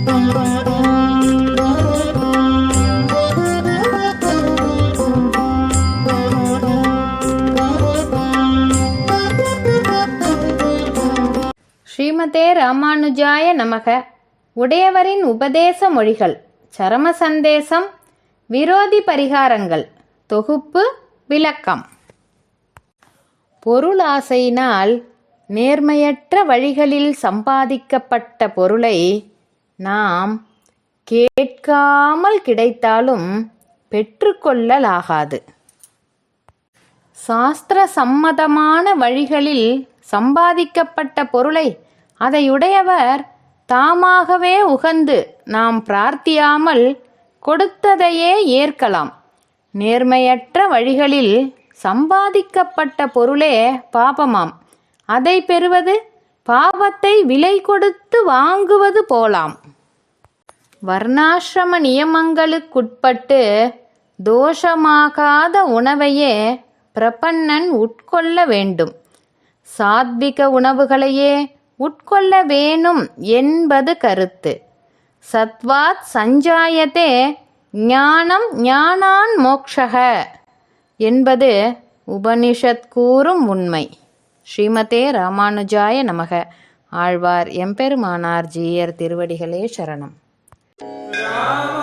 ஸ்ரீமதே ராமானுஜாய நமக. உடையவரின் உபதேச மொழிகள் சரம சந்தேசம் விரோதி பரிகாரங்கள் தொகுப்பு விளக்கம். பொருளாசையினால் நேர்மையற்ற வழிகளில் சம்பாதிக்கப்பட்ட பொருளை நாம் கேட்காமல் கிடைத்தாலும் பெற்றுக்கொள்ளலாகாது. சாஸ்திர சம்மதமான வழிகளில் சம்பாதிக்கப்பட்ட பொருளை அதையுடையவர் தாமாகவே உகந்து நாம் பிரார்த்தியாமல் கொடுத்ததையே ஏற்கலாம். நேர்மையற்ற வழிகளில் சம்பாதிக்கப்பட்ட பொருளே பாபமாம். அதை பெறுவது பாவத்தை விலை கொடுத்து வாங்குவது போலாம். வர்ணாசிரம நியமங்களுக்குட்பட்டு தோஷமாகாத உணவையே பிரபன்னன் உட்கொள்ள வேண்டும். சாத்விக உணவுகளையே உட்கொள்ள வேணும் என்பது கருத்து. சத்வாத் சஞ்சாயத்தே ஞானம் ஞானான் மோக்ஷக என்பது உபனிஷத் கூறும் உண்மை. ஸ்ரீமதே ராமானுஜாய நமக. ஆழ்வார் எம்பெருமானார் ஜீயர் திருவடிகளே சரணம். Amém.